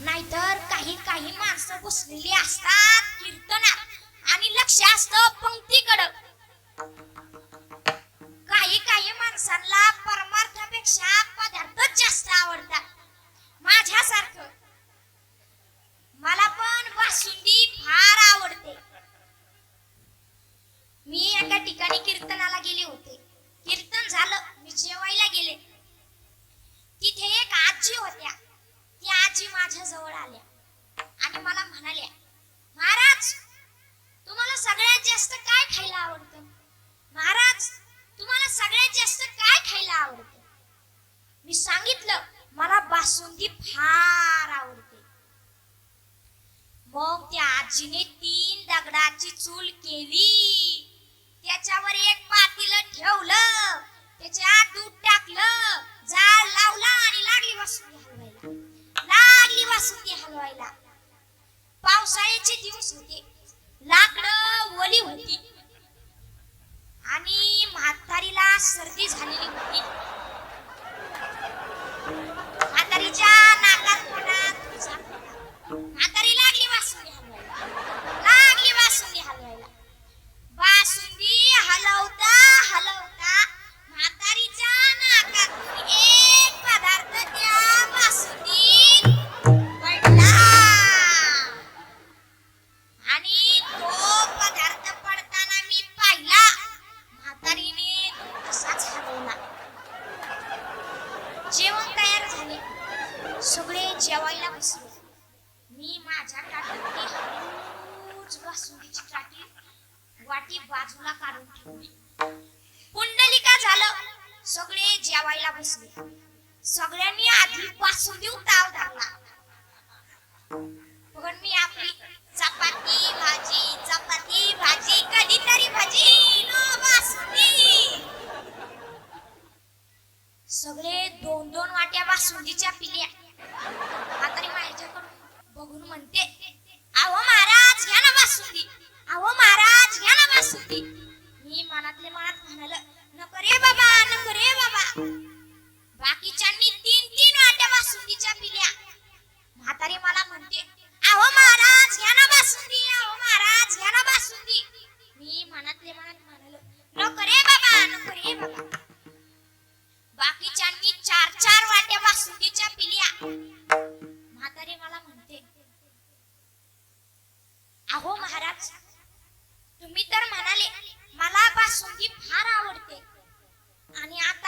नाहीतर काही काही माणसं बसलेली असतात कीर्तनात. आणि लक्ष असतं पंक्तीकडं. काही काही माणसांना परमार्थापेक्षा पदार्थच जास्त आवडतात. माझ्यासारखं. मला पण बासुंदी फार आवडते. मी एका ठिकाणी कीर्तनाला गेले होते. कीर्तन झालं. मी जेवायला गेले तिथे एक आजी होत्या त्या आजी माझ्या जवळ आल्या आणि मला म्हणाल्या महाराज तुम्हाला सगळ्यात जास्त काय खायला आवडतं? महाराज तुम्हाला सगळ्यात जास्त काय खायला आवडतं? मी सांगितलं मला बासुंदी फार आवडते. मग त्या आजीने तीन दगडाची चूल केली. त्याच्यावर एक पातीलं ठेवलं. पावसाळ्याचे होती. लाकडं ओली होती. आणि म्हातारीला सर्दी झालेली होती. जेवण तयार झाले. सगळे जेवायला बसले. मी माझ्या ताटातली बासुंदीची ताटी वाटी बाजूला काढून ठेवली. पुंडलिका झालं. सगळे जेवायला बसले. सगळ्यांनी आधी बासुंदी उताव धरला. पण मी आपली चपाती भाजी चपाती भाजी कधीतरी भाजी नो बासुंदी. सगळे दोन दोन वाट्या बासुंदीच्या पिल्या. म्हातारी माझ्याकडून बघून म्हणते अहो महाराज घ्या ना बासुंदी. अहो महाराज घ्या ना बासुंदी. की चार चार वाट्या बासुंदीच्या पिल्या. म्हातारी मला म्हणते अहो महाराज तुम्ही तर म्हणाले मला बासुंदी फार आवडते. आणि आता